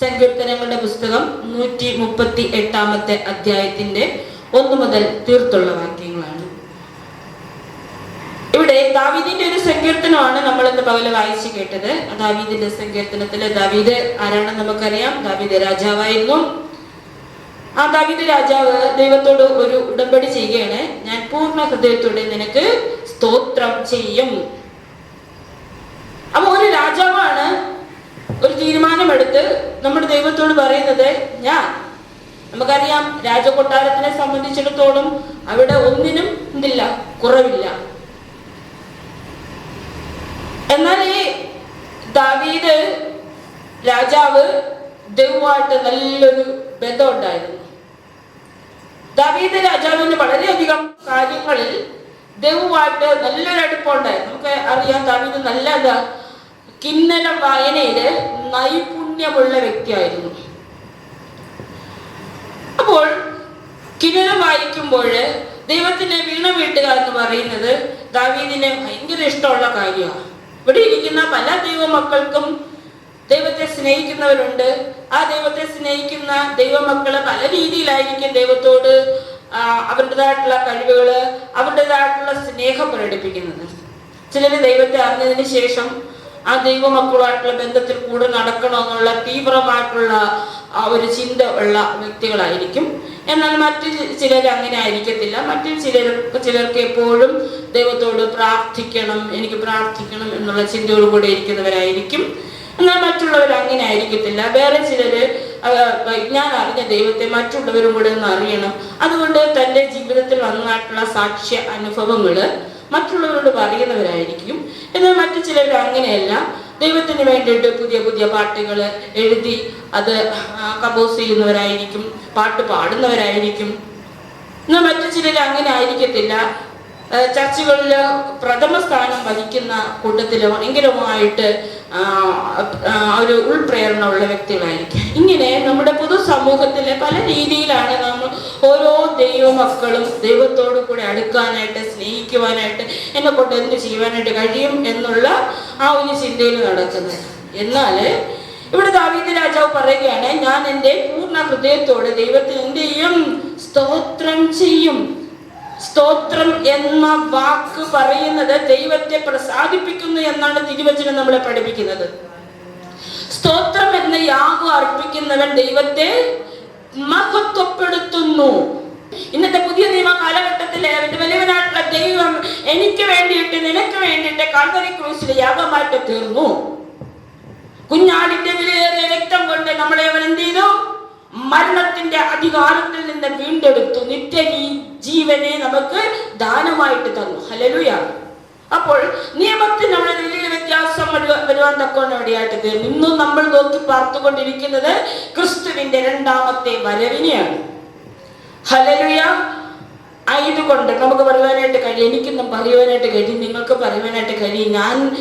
സങ്കീർത്തനങ്ങളുടെ പുസ്തകം നൂറ്റി മുപ്പത്തി എട്ടാമത്തെ അധ്യായത്തിന്റെ ഒന്നു മുതൽ തീർത്തുള്ള വാക്യങ്ങളാണ്. ഇവിടെ ദാവീദിന്റെ ഒരു സങ്കീർത്തനമാണ് നമ്മൾ ഇന്ന് പകൽ വായിച്ചു കേട്ടത്. ദാവീദിന്റെ സങ്കീർത്തനത്തിൽ ദാവീദ് ആരാണെന്ന് നമുക്കറിയാം. ദാവീദ് രാജാവായിരുന്നു. ആ ദാവീദ് രാജാവ് ദൈവത്തോട് ഒരു ഉടമ്പടി ചെയ്യുകയാണ്. ഞാൻ പൂർണ ഹൃദയത്തോടെ നിനക്ക് സ്തോത്രം ചെയ്യും. അപ്പൊ ഒരു രാജാവാണ് തീരുമാനമെടുത്ത് നമ്മുടെ ദൈവത്തോട് പറയുന്നത് ഞാൻ നമുക്കറിയാം രാജകൊട്ടാരത്തിനെ സംബന്ധിച്ചിടത്തോളം അവിടെ ഒന്നിനും എന്തില്ല കുറവില്ല. എന്നാൽ ഈ ദാവീദ് രാജാവ് ദൈവമായിട്ട് നല്ലൊരു ബന്ധമുണ്ടായിരുന്നു. ദാവീദ് രാജാവിന് വളരെയധികം കാര്യങ്ങളിൽ ദൈവമായിട്ട് നല്ലൊരു അടുപ്പമുണ്ടായിരുന്നു. നമുക്ക് അറിയാം ദാവീദ് നല്ല കിന്നര വായനയിൽ നൈപുണ്യമുള്ള വ്യക്തിയായിരുന്നു. അപ്പോൾ കിരീടം വായിക്കുമ്പോൾ ദൈവത്തിന്റെ വീണ വീട്ടുക എന്ന് പറയുന്നത് ദാവീദിന് ഭയങ്കര ഇഷ്ടമുള്ള കാര്യമാണ്. ഇവിടെ ഇരിക്കുന്ന പല ദൈവമക്കൾക്കും ദൈവത്തെ സ്നേഹിക്കുന്നവരുണ്ട്. ആ ദൈവത്തെ സ്നേഹിക്കുന്ന ദൈവമക്കൾ പല രീതിയിലായിരിക്കും ദൈവത്തോട് അവരുടേതായിട്ടുള്ള കഴിവുകൾ അവരുടേതായിട്ടുള്ള സ്നേഹം പ്രകടിപ്പിക്കുന്നത്. ചിലര് ദൈവത്തെ അറിഞ്ഞതിന് ശേഷം ആ ദൈവമക്കളുമായിട്ടുള്ള ബന്ധത്തിൽ കൂടെ നടക്കണമെന്നുള്ള തീവ്രമായിട്ടുള്ള ആ ഒരു ചിന്ത ഉള്ള വ്യക്തികളായിരിക്കും. എന്നാൽ മറ്റു ചിലർ അങ്ങനെ ആയിരിക്കത്തില്ല. മറ്റു ചിലർ ചിലർക്ക് എപ്പോഴും ദൈവത്തോട് പ്രാർത്ഥിക്കണം എനിക്ക് പ്രാർത്ഥിക്കണം എന്നുള്ള ചിന്തയോട് കൂടെ ഇരിക്കുന്നവരായിരിക്കും. എന്നാൽ മറ്റുള്ളവർ അങ്ങനെ ആയിരിക്കത്തില്ല. വേറെ ചിലര് ഞാൻ അറിഞ്ഞ ദൈവത്തെ മറ്റുള്ളവരും കൂടെ ഒന്ന് അറിയണം. അതുകൊണ്ട് തന്റെ ജീവിതത്തിൽ വന്നതായിട്ടുള്ള സാക്ഷ്യ അനുഭവങ്ങൾ മറ്റുള്ളവരോട് പറയുന്നവരായിരിക്കും. എന്നാൽ മറ്റു ചിലർ അങ്ങനെയല്ല. ദൈവത്തിന് വേണ്ടിയിട്ട് പുതിയ പുതിയ പാട്ടുകൾ എഴുതി അത് കമ്പോസ് ചെയ്യുന്നവരായിരിക്കും പാട്ട് പാടുന്നവരായിരിക്കും. എന്നാൽ മറ്റു ചിലർ അങ്ങനെ ആയിരിക്കത്തില്ല. ചർച്ചുകളിൽ പ്രഥമ സ്ഥാനം വഹിക്കുന്ന കൂട്ടത്തിലോ ആ, ഒരു ഉൾപ്രേരണ ഉള്ള വ്യക്തികളായിരിക്കും. ഇങ്ങനെ നമ്മുടെ പൊതുസമൂഹത്തിലെ പല രീതിയിലാണ് നമ്മൾ ഓരോ ദൈവമക്കളും ദൈവത്തോടു കൂടെ അടുക്കാനായിട്ട് സ്നേഹിക്കുവാനായിട്ട് എന്നെ കൊണ്ട് എന്ത് ചെയ്യുവാനായിട്ട് കഴിയും എന്നുള്ള ആ ഒരു ചിന്തയിൽ നടക്കുന്നത്. എന്നാൽ ഇവിടെ ദാവീദ് രാജാവ് പറയുകയാണ് ഞാൻ എന്റെ പൂർണ ഹൃദയത്തോടെ ദൈവത്തിന് എന്ത് ചെയ്യും? സ്തോത്രം ചെയ്യും. സ്തോത്രം എന്ന വാക്ക് പറയുന്നത് ദൈവത്തെ പ്രസാദിപ്പിക്കുന്നു എന്നാണ് തിരുവചനം നമ്മളെ പഠിപ്പിക്കുന്നത്. സ്തോത്രം എന്ന യാഗം അർപ്പിക്കുന്നവൻ ദൈവത്തെ മഹത്വപ്പെടുത്തുന്നു. ഇന്നത്തെ പുതിയ നിയമ കാലഘട്ടത്തിലെ വലിയവനായിട്ടുള്ള ദൈവം എനിക്ക് വേണ്ടിയിട്ട് നിനക്ക് വേണ്ടിയിട്ട് കാൽവരി ക്രൂസിലെ യാഗമായിട്ട് തീർന്നു. കുഞ്ഞാടിന്റെ വിലയേറിയ രക്തം കൊണ്ട് നമ്മളെ അവൻ എന്ത് ചെയ്തു? മരണത്തിന്റെ അധികാരത്തിൽ നിന്ന് വീണ്ടെടുത്തു. നിത്യ ജീവനെ നമുക്ക് ദാനമായിട്ട് തന്നു. ഹലലുയ അപ്പോൾ നിയമത്തിൽ നമ്മുടെ വലിയ വ്യത്യാസം വരുവ- വരുവാൻ തക്കോണം എവിടെയായിട്ട് തീർന്നു ഇന്നും നമ്മൾ നോക്കി പാർത്തുകൊണ്ടിരിക്കുന്നത് ക്രിസ്തുവിന്റെ രണ്ടാമത്തെ വരവിനെയാണ്. ഹലലുയ ആയതുകൊണ്ട് നമുക്ക് പറയുവാനായിട്ട് കഴിയും. എനിക്കൊന്നും പറയുവാനായിട്ട് കഴിയും. നിങ്ങൾക്ക് പറയുവാനായിട്ട് കഴിയും. ഞാൻ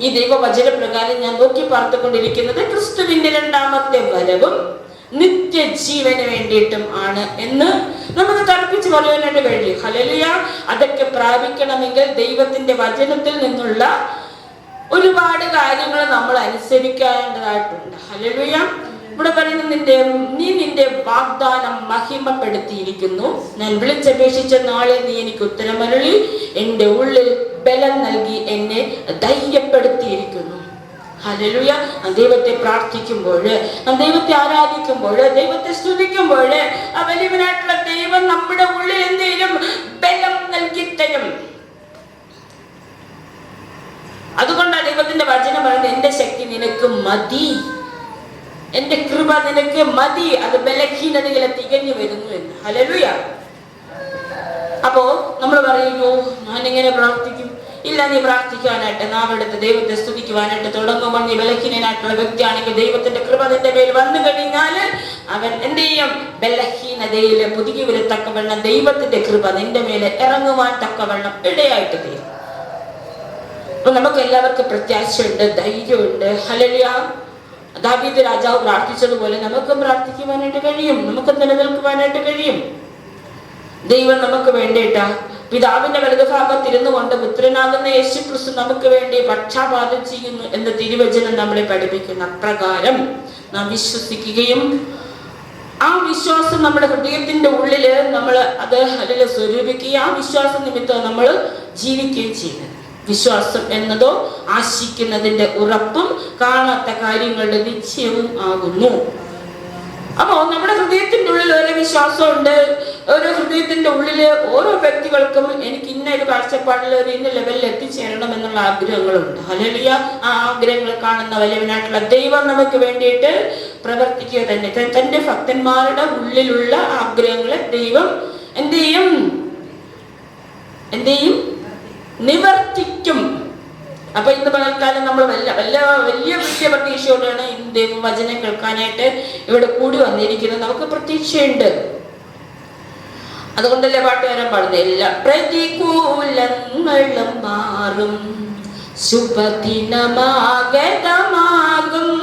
ഈ ദൈവവചന പ്രകാരം ഞാൻ നോക്കി പാർത്തുകൊണ്ടിരിക്കുന്നത് ക്രിസ്തുവിന്റെ രണ്ടാമത്തെ വരവും നിത്യജീവന് വേണ്ടിയിട്ടും ആണ് എന്ന് നമുക്ക് തർപ്പിച്ച് പറയുവാനായിട്ട് കഴിയും ഹലലിയ അതൊക്കെ പ്രാപിക്കണമെങ്കിൽ ദൈവത്തിന്റെ വചനത്തിൽ നിന്നുള്ള ഒരുപാട് കാര്യങ്ങൾ നമ്മൾ അനുസരിക്കേണ്ടതായിട്ടുണ്ട്. ഹലലിയ ഇവിടെ പറയുന്ന നിന്റെ നീ നിന്റെ വാഗ്ദാനം മഹിമപ്പെടുത്തിയിരിക്കുന്നു. ഞാൻ വിളിച്ചപേക്ഷിച്ച നാളെ നീ എനിക്ക് ഉത്തരമരളി. എന്റെ ഉള്ളിൽ ബലം നൽകി എന്നെ ധൈര്യപ്പെടുത്തിയിരിക്കുന്നു. ഹല്ലേലൂയ. ദൈവത്തെ പ്രാർത്ഥിക്കുമ്പോൾ ദൈവത്തെ ആരാധിക്കുമ്പോൾ ദൈവത്തെ സ്തുതിക്കുമ്പോൾ ആ വലിയവനായിട്ടുള്ള ദൈവം നമ്മുടെ ഉള്ളിൽ എന്തെങ്കിലും ബലം നൽകി തരും. അതുകൊണ്ടാണ് ദൈവത്തിന്റെ വചനം പറയുന്നത് എന്റെ ശക്തി നിനക്ക് മതി. എന്റെ കൃപ നിനക്ക് മതി. അത് ബലഹീനതകളെ തികഞ്ഞു വരുന്നു എന്ന്. ഹലലുയ അപ്പോ നമ്മൾ പറയുന്നു ഞാൻ എങ്ങനെ പ്രാർത്ഥിക്കും ഇല്ല നീ പ്രാർത്ഥിക്കാനായിട്ട് നാം എടുത്ത് ദൈവത്തെ സ്തുതിക്കുവാനായിട്ട് തുടങ്ങുമ്പോൾ നീ ബലഹീനനായിട്ടുള്ള വ്യക്തിയാണെങ്കിൽ ദൈവത്തിന്റെ കൃപ നിന്റെ മേൽ വന്നു കഴിഞ്ഞാൽ അവൻ എന്ത് ചെയ്യും? ബലഹീനതയിൽ പുതുക്കി വരത്തക്കവണ്ണം ദൈവത്തിന്റെ കൃപ നിന്റെ മേലെ ഇറങ്ങുവാൻ തക്കവണ്ണം ഇടയായിട്ട് തീരും. അപ്പൊ നമുക്ക് എല്ലാവർക്കും പ്രത്യാശയുണ്ട് ധൈര്യമുണ്ട്. ഹലലിയ ദാവീദ് രാജാവ് പ്രാർത്ഥിച്ചതുപോലെ നമുക്കും പ്രാർത്ഥിക്കുവാനായിട്ട് കഴിയും. നമുക്ക് നിലനിൽക്കുവാനായിട്ട് കഴിയും. ദൈവം നമുക്ക് വേണ്ടിയിട്ട് പിതാവിന്റെ വലതുഭാഗത്തിരുന്നു കൊണ്ട് പുത്രനാകുന്ന യേശു ക്രിസ്തു നമുക്ക് വേണ്ടി പക്ഷാപാതം ചെയ്യുന്നു എന്ന തിരുവചനം നമ്മളെ പഠിപ്പിക്കുന്ന അപ്രകാരം നാം വിശ്വസിക്കുകയും ആ വിശ്വാസം നമ്മുടെ ഹൃദയത്തിന്റെ ഉള്ളിൽ നമ്മൾ അത് അതിൽ സ്വരൂപിക്കുകയും ആ വിശ്വാസ നിമിത്തം നമ്മൾ ജീവിക്കുകയും ചെയ്യുന്നത്. വിശ്വാസം എന്നതോ ആശിക്കുന്നതിന്റെ ഉറപ്പും കാണാത്ത കാര്യങ്ങളുടെ നിശ്ചയവും ആകുന്നു. അപ്പോ നമ്മുടെ ഹൃദയത്തിന്റെ ഉള്ളിൽ ഓരോ വിശ്വാസമുണ്ട്. ഓരോ ഹൃദയത്തിന്റെ ഉള്ളിൽ ഓരോ വ്യക്തികൾക്കും എനിക്ക് ഇന്ന ഒരു കാഴ്ചപ്പാടിൽ ഒരു ഇന്ന ലെവലിൽ എത്തിച്ചേരണം എന്നുള്ള ആഗ്രഹങ്ങളുണ്ട്. ഹലലിയ ആ ആഗ്രഹങ്ങൾ കാണുന്ന വലിയവനായിട്ടുള്ള ദൈവം നമുക്ക് വേണ്ടിയിട്ട് പ്രവർത്തിക്കുക തന്നെ. തന്റെ ഭക്തന്മാരുടെ ഉള്ളിലുള്ള ആഗ്രഹങ്ങളെ ദൈവം എന്ത് ചെയ്യും? എന്ത് ചെയ്യും? നിവർത്തിക്കും. അപ്പൊ ഇന്ന് പകൽക്കാലം നമ്മൾ വല്ല വല്ല വലിയ വലിയ പ്രതീക്ഷയോടെയാണ് ഇന്ത്യ വചനം കേൾക്കാനായിട്ട് ഇവിടെ കൂടി വന്നിരിക്കുന്നത്. നമുക്ക് പ്രതീക്ഷയുണ്ട്. അതുകൊണ്ടല്ലേ പാട്ടുകാരൻ പാടുന്നത് എല്ലാ പ്രതികൂലങ്ങളും മാറും. ശുഭദിനമാഗതമാകും.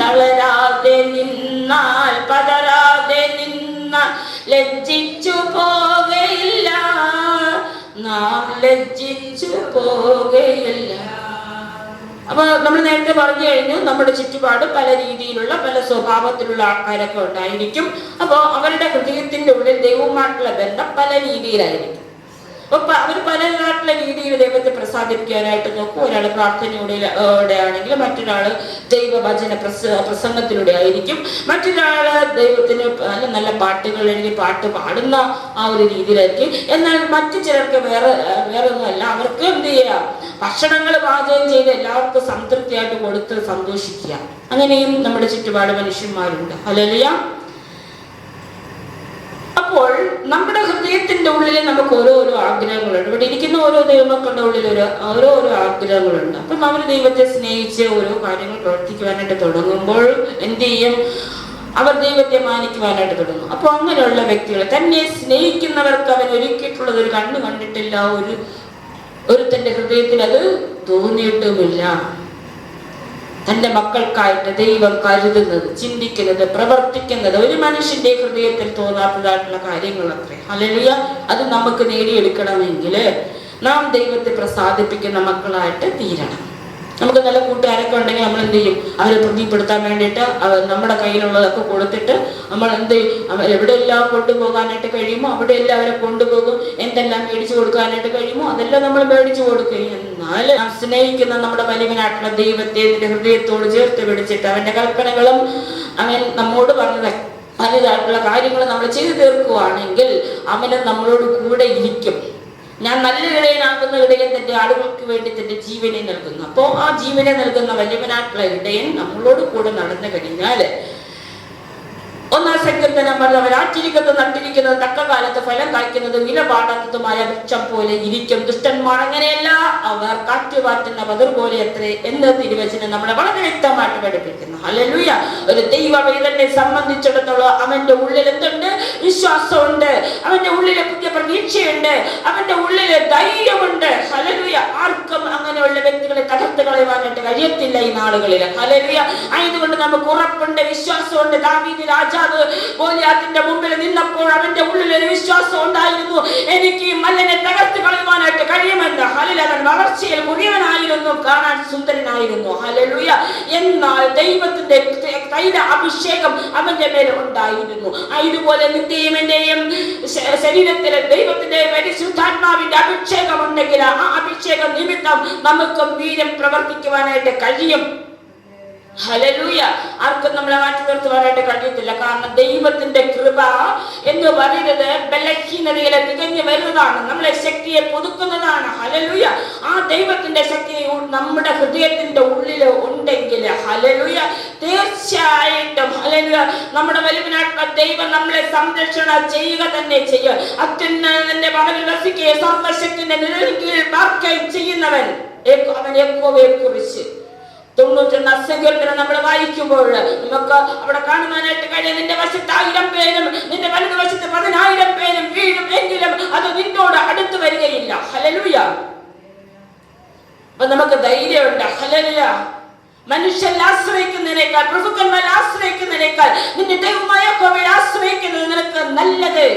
തളരാതെ നിന്നാൽ പതരാതെ നിന്നാൽ ലജ്ജിച്ചു പോകയില്ല. നാം ലജ്ജിച്ചു പോകയില്ല അപ്പൊ നമ്മൾ നേരത്തെ പറഞ്ഞു കഴിഞ്ഞു നമ്മുടെ ചുറ്റുപാട് പല രീതിയിലുള്ള പല സ്വഭാവത്തിലുള്ള ആൾക്കാരൊക്കെ ഉണ്ടായിരിക്കും. അപ്പോൾ അവരുടെ ഹൃദയത്തിന്റെ ഉള്ളിൽ ദൈവവുമായിട്ടുള്ള ബന്ധം പല രീതിയിലായിരിക്കും. അപ്പൊ അവർ പല നാട്ടിലെ രീതിയിൽ ദൈവത്തെ പ്രസാദിപ്പിക്കാനായിട്ട് നോക്കും. ഒരാൾ പ്രാർത്ഥനയുടെ ആണെങ്കിൽ ആണെങ്കിൽ മറ്റൊരാൾ ദൈവവചന പ്രസ പ്രസംഗത്തിലൂടെ ആയിരിക്കും. മറ്റൊരാൾ ദൈവത്തിന് നല്ല നല്ല പാട്ടുകൾ എഴുതി പാട്ട് പാടുന്ന ആ ഒരു രീതിയിലായിരിക്കും. എന്നാൽ മറ്റു ചിലർക്ക് വേറെ വേറെ ഒന്നുമല്ല അവർക്ക് എന്ത് ചെയ്യുക ഭക്ഷണങ്ങൾ പാചകം ചെയ്ത് എല്ലാവർക്കും സംതൃപ്തിയായിട്ട് കൊടുത്ത് സന്തോഷിക്കുക. അങ്ങനെയും നമ്മുടെ ചുറ്റുപാട് മനുഷ്യന്മാരുണ്ട്. ഹലലിയ അപ്പോൾ നമ്മുടെ ഹൃദയത്തിന്റെ ഉള്ളിൽ നമുക്ക് ഓരോരോ ആഗ്രഹങ്ങളുണ്ട്. ഇവിടെ ഇരിക്കുന്ന ഓരോ ദൈവമക്കളുടെ ഉള്ളിൽ ഒരു ഓരോ ആഗ്രഹങ്ങളുണ്ട്. അപ്പം അവർ ദൈവത്തെ സ്നേഹിച്ച് ഓരോ കാര്യങ്ങൾ പ്രവർത്തിക്കുവാനായിട്ട് തുടങ്ങുമ്പോൾ എന്ത് ചെയ്യും? അവർ ദൈവത്തെ മാനിക്കുവാനായിട്ട് തുടങ്ങും. അപ്പോൾ അങ്ങനെയുള്ള വ്യക്തികൾ തന്നെ സ്നേഹിക്കുന്നവർക്ക് അവൻ ഒരുക്കിയിട്ടുള്ളത് ഒരു കണ്ണു കണ്ടിട്ടില്ല ഒരു ഒരു തന്റെ ഹൃദയത്തിൽ അത് തോന്നിയിട്ടുമില്ല. തന്റെ മക്കൾക്കായിട്ട് ദൈവം കരുതുന്നത് ചിന്തിക്കുന്നത് പ്രവർത്തിക്കുന്നത് ഒരു മനുഷ്യന്റെ ഹൃദയത്തിൽ തോന്നാത്തതായിട്ടുള്ള കാര്യങ്ങൾ അത്രേ. ഹല്ലേലൂയ അത് നമുക്ക് നേടിയെടുക്കണമെങ്കിൽ നാം ദൈവത്തെ പ്രസാദിപ്പിക്കുന്ന മക്കളായിട്ട് തീരണം. നമുക്ക് നല്ല കൂട്ടുകാരൊക്കെ ഉണ്ടെങ്കിൽ നമ്മൾ എന്ത് ചെയ്യും? അവരെ പ്രീതിപ്പെടുത്താൻ വേണ്ടിയിട്ട് നമ്മുടെ കയ്യിലുള്ളതൊക്കെ കൊടുത്തിട്ട് നമ്മൾ എന്ത് എവിടെയെല്ലാം കൊണ്ടുപോകാനായിട്ട് കഴിയുമോ അവിടെയെല്ലാം അവരെ കൊണ്ടുപോകും. എന്തെല്ലാം മേടിച്ചു കൊടുക്കാനായിട്ട് കഴിയുമോ അതെല്ലാം നമ്മൾ മേടിച്ചു കൊടുക്കും. എന്നാൽ നാം സ്നേഹിക്കുന്ന നമ്മുടെ വലിയവനായിട്ടുള്ള ദൈവത്തെ ഹൃദയത്തോട് ചേർത്ത് പിടിച്ചിട്ട് അവന്റെ കൽപ്പനകളും അവൻ നമ്മോട് പറഞ്ഞത്. വലുതായിട്ടുള്ള കാര്യങ്ങൾ നമ്മൾ ചെയ്തു തീർക്കുവാണെങ്കിൽ അവനും നമ്മളോട് കൂടെ ഇരിക്കും. ഞാൻ നല്ല ഇടയനാകുന്ന ഇടയൻ തന്റെ ആളുകൾക്ക് വേണ്ടി തന്റെ ജീവനെ നൽകുന്നു. അപ്പോൾ ആ ജീവനെ നൽകുന്ന വലിയവനായിട്ടുള്ള ഇടയൻ നമ്മളോട് കൂടെ നടന്നു കഴിഞ്ഞാൽ ഒന്നാം സങ്കീർത്തനം പറഞ്ഞവർ ആറ്റിരിക്കുന്നത് നട്ടിരിക്കുന്നത് തക്ക കാലത്ത് ഫലം കായ്ക്കുന്നത് വില പാടാത്തതുമായ വൃക്ഷം പോലെ ഇരിക്കും. ദുഷ്ടന്മാർ അങ്ങനെയല്ല. അവർ കാറ്റുപാറ്റുന്ന പതിർ പോലെ എത്രേ എന്ന് തിരുവചനം നമ്മളെ വളരെ വ്യക്തമായിട്ട് പഠിപ്പിക്കുന്നു. ഹല്ലേലൂയ. ഒരു ദൈവ വേദനെ സംബന്ധിച്ചിടത്തോളം അവന്റെ ഉള്ളിൽ എന്തുണ്ട്? വിശ്വാസമുണ്ട്. അവന്റെ ഉള്ളിൽ പുതിയ പ്രതീക്ഷയുണ്ട് അവന്റെ ഉള്ളിൽ ധൈര്യമുണ്ട്. ഹലലുയ ആർക്കും അങ്ങനെയുള്ള വ്യക്തികളെ തകർത്ത് കളയുവാനായിട്ട് കഴിയത്തില്ല ഈ നാളുകളിൽ. ഹലലുയ ആയതുകൊണ്ട് നമുക്ക് ഉറപ്പുണ്ട് വിശ്വാസമുണ്ട്. ദാവീദ് രാജാവ് ഗോലിയാത്തിന്റെ മുമ്പിൽ നിന്നപ്പോൾ അവന്റെ ഉള്ളിൽ ഒരു വിശ്വാസം ഉണ്ടായിരുന്നു. എനിക്ക് മല്ലനെ തകർത്ത് കളയുവാനായിട്ട് കഴിയുമെന്ന്. ഹലിൽ അവൻ വളർച്ചയിൽ മുറിയവനായിരുന്നു കാണാൻ സുന്ദരനായിരുന്നു. ഹലലുയ എന്നാൽ ദൈവത്തിന്റെ തൈല അഭിഷേകം അവന്റെ മേൽ ഉണ്ടായിരുന്നു. ഇതുപോലെ നിന്റെയും എന്റെയും ശരീരത്തിലെ ദൈവത്തിന്റെ പരിശുദ്ധാത്മാവിന്റെ അഭിഷേകം ഉണ്ടെങ്കിൽ ആ അഭിഷേകം നിമിത്തം നമുക്കും വീര്യം പ്രവർത്തിക്കുവാനായിട്ട് കഴിയും. ഹലലൂയ ആർക്കും നമ്മളെ മാറ്റി നിർത്തി നിർത്തുവാനായിട്ട് കഴിയത്തില്ല. കാരണം ദൈവത്തിന്റെ കൃപ എന്ന് പറയുന്നത് ബലഹീനതയിലെ തികഞ്ഞു വരുന്നതാണ്. നമ്മളെ ശക്തിയെ പുതുക്കുന്നതാണ്. ഹലലൂയ ആ ദൈവത്തിന്റെ ശക്തി നമ്മുടെ ഹൃദയത്തിന്റെ ഉള്ളിൽ ഉണ്ടെങ്കിൽ ഹലലൂയ തീർച്ചയായിട്ടും ഹലലൂയ നമ്മുടെ വലിയവനായിട്ടുള്ള ദൈവം നമ്മളെ സംരക്ഷണ ചെയ്യുക തന്നെ ചെയ്യുക അത്യുന്നതന്റെ മണവിൽ വസിക്കുകയും സർവശക്തിന്റെ നിഴലിൻ കീഴിൽ പാർക്കുകയും ചെയ്യുന്നവൻ അവൻ യഹോവയെ കുറിച്ച്. തൊണ്ണൂറ്റൊന്നാം സങ്കീർത്തനം നമ്മൾ വായിക്കുമ്പോൾ നമുക്ക് അവിടെ കാണുവാനായിട്ട് കഴിയും. നിന്റെ വശത്ത് ആയിരം പേരും നിന്റെ വലതുവശത്ത് പതിനായിരം പേരും വീഴും എങ്കിലും അത് നിന്നോട് അടുത്ത് വരികയില്ല. ഹലലുയ അപ്പൊ നമുക്ക് ധൈര്യമുണ്ട്. ഹലലുയ മനുഷ്യൻ ആശ്രയിക്കുന്നതിനേക്കാൾ പ്രഭുക്കന്മാർ ആശ്രയിക്കുന്നതിനേക്കാൾ നിന്റെ ദൈവമായ കോവിൽ ആശ്രയിക്കുന്നത് നിനക്ക് നല്ലത്.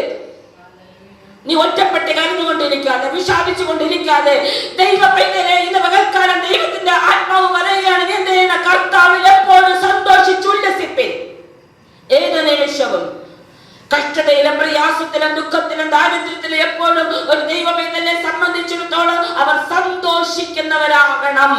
നീ ഒറ്റപ്പെട്ട് കരഞ്ഞുകൊണ്ടിരിക്കാതെ വിഷാദിച്ചു കൊണ്ടിരിക്കാതെ ദൈവ പൈതലെ ഇന്ന് പകൽക്കാലം ദൈവത്തിന്റെ ആത്മാവ് പറയുകയാണ് ചെയ്യണം? കർത്താവിൽ എപ്പോഴും സന്തോഷിച്ചുല്ലസിപ്പിൻ ഏത് നിമിഷവും കഷ്ടതയിലും പ്രയാസത്തിലും ദുഃഖത്തിലും ദാരിദ്ര്യത്തിലും എപ്പോഴും ഒരു ദൈവമേ തന്നെ സംബന്ധിച്ചിടത്തോളം അവർ സന്തോഷിക്കുന്നവരാകണം.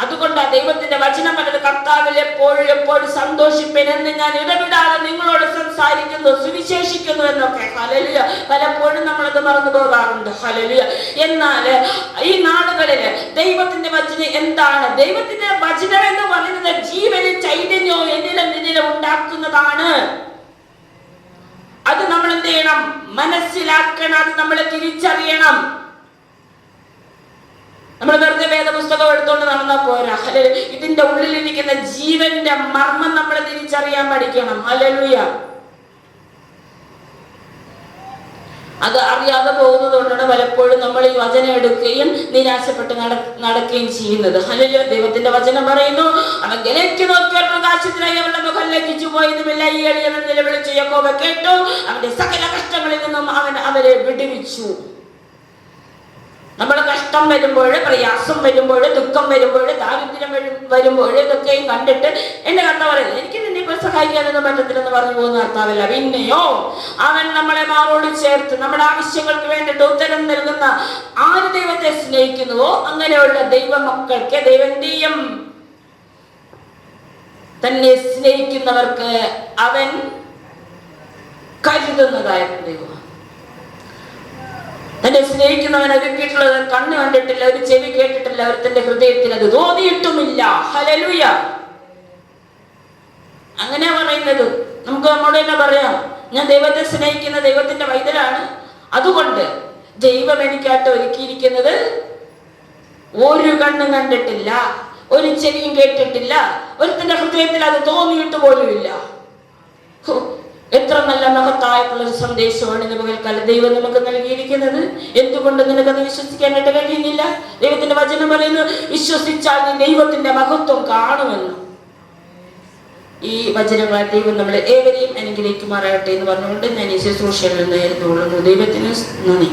അതുകൊണ്ട് ദൈവത്തിന്റെ വചനം പറഞ്ഞത് കർത്താവിൽ എപ്പോഴും എപ്പോഴും സന്തോഷിപ്പൻ എന്ന് ഞാൻ ഇടപെടാതെ നിങ്ങളോട് സംസാരിക്കുന്നു സുവിശേഷിക്കുന്നു എന്നൊക്കെ. ഹലലിയ പലപ്പോഴും നമ്മളത് മറന്നു പോകാറുണ്ട്. ഹലലിയ എന്നാൽ ഈ നാളുകളിൽ ദൈവത്തിന്റെ വചനം എന്താണ്? ദൈവത്തിന്റെ വചനം എന്ന് പറയുന്നത് ജീവനിൽ ചൈതന്യവും എന്നിലും നിന്നിലും ഉണ്ടാക്കുന്നതാണ്. അത് നമ്മൾ എന്ത് ചെയ്യണം? മനസ്സിലാക്കണം. അത് നമ്മൾ തിരിച്ചറിയണം. നമ്മൾ വെറുതെ വേദപുസ്തകം എടുത്തുകൊണ്ട് നടന്നാൽ പോരാ. അല്ലെ ഇതിന്റെ ഉള്ളിലിരിക്കുന്ന ജീവന്റെ മർമ്മം നമ്മൾ തിരിച്ചറിയാൻ പഠിക്കണം. അല്ലേലൂയ അത് അറിയാതെ പോകുന്നത് കൊണ്ടാണ് പലപ്പോഴും നമ്മൾ ഈ വചനം എടുക്കുകയും നിരാശപ്പെട്ട് നട നടക്കുകയും ചെയ്യുന്നത്. ഹല്ലേലൂയ. ദൈവത്തിന്റെ വചനം പറയുന്നു അവൻ ഗലയ്ക്ക് നോക്കിയാൽ പ്രകാശത്തിനായി അവളുടെ മുഖം പോയതുമില്ല. ഈ യഹോവ കേട്ടു അവന്റെ സകല കഷ്ടങ്ങളിൽ നിന്നും അവൻ അവരെ വിടുവിച്ചു. നമ്മുടെ കഷ്ടം വരുമ്പോൾ പ്രയാസം വരുമ്പോൾ ദുഃഖം വരുമ്പോൾ ദാരിദ്ര്യം വരും വരുമ്പോൾ ഇതൊക്കെയും കണ്ടിട്ട് കർത്താവ് പറയുന്നത് എനിക്ക് നിന്നെ ഇപ്പോൾ സഹായിക്കാനൊന്നും പറ്റത്തില്ലെന്ന് പറഞ്ഞു പോകുന്ന കർത്താവല്ല പിന്നെയോ അവൻ നമ്മളെ മാറോട് ചേർത്ത് നമ്മുടെ ആവശ്യങ്ങൾക്ക് വേണ്ടിയിട്ട് ഉത്തരം നൽകുന്ന ആര് ദൈവത്തെ സ്നേഹിക്കുന്നുവോ അങ്ങനെയുള്ള ദൈവമക്കൾക്ക് ദൈവന്തീയം തന്നെ സ്നേഹിക്കുന്നവർക്ക് അവൻ കരുതുന്നതായിരുന്നു ദൈവം. തന്നെ സ്നേഹിക്കുന്നവൻ ഒരുക്കിയിട്ടുള്ളത് കണ്ണ് കണ്ടിട്ടില്ല ഒരു ചെവി കേട്ടിട്ടില്ല അവർ തന്റെ ഹൃദയത്തിൽ അത് തോന്നിയിട്ടുമില്ല. ഹലലുയ അങ്ങനെ പറയുന്നത്. നമുക്ക് നമ്മോട് തന്നെ പറയാം. ഞാൻ ദൈവത്തെ സ്നേഹിക്കുന്ന ദൈവത്തിന്റെ വൈദ്യരാണ് അതുകൊണ്ട് ദൈവം എനിക്കായിട്ട് ഒരുക്കിയിരിക്കുന്നത് ഒരു കണ്ണും കണ്ടിട്ടില്ല ഒരു ചെവിയും കേട്ടിട്ടില്ല ഒരുത്തിന്റെ ഹൃദയത്തിൽ അത് തോന്നിയിട്ട് പോലുമില്ല. എത്ര നല്ല മഹത്തായിട്ടുള്ള ഒരു സന്ദേശമാണ് ഇന്ന് പകൽക്കാലം ദൈവം നമുക്ക് നൽകിയിരിക്കുന്നത്. എന്തുകൊണ്ട് നിനക്കത് വിശ്വസിക്കാനായിട്ട് കഴിയുന്നില്ല? ദൈവത്തിന്റെ വചനം പറയുന്നു വിശ്വസിച്ചാൽ നീ ദൈവത്തിന്റെ മഹത്വം കാണുമെന്ന്. ഈ വചനങ്ങളാൽ ദൈവം നമ്മളെ ഏവരെയും അനുഗ്രഹിക്കുമാറാകട്ടെ എന്ന് പറഞ്ഞുകൊണ്ട് ഞാൻ ഈ ശുശ്രൂഷയിൽ നിന്ന് നേരിട്ടുകൊള്ളുന്നു ദൈവത്തിന് നന്ദി.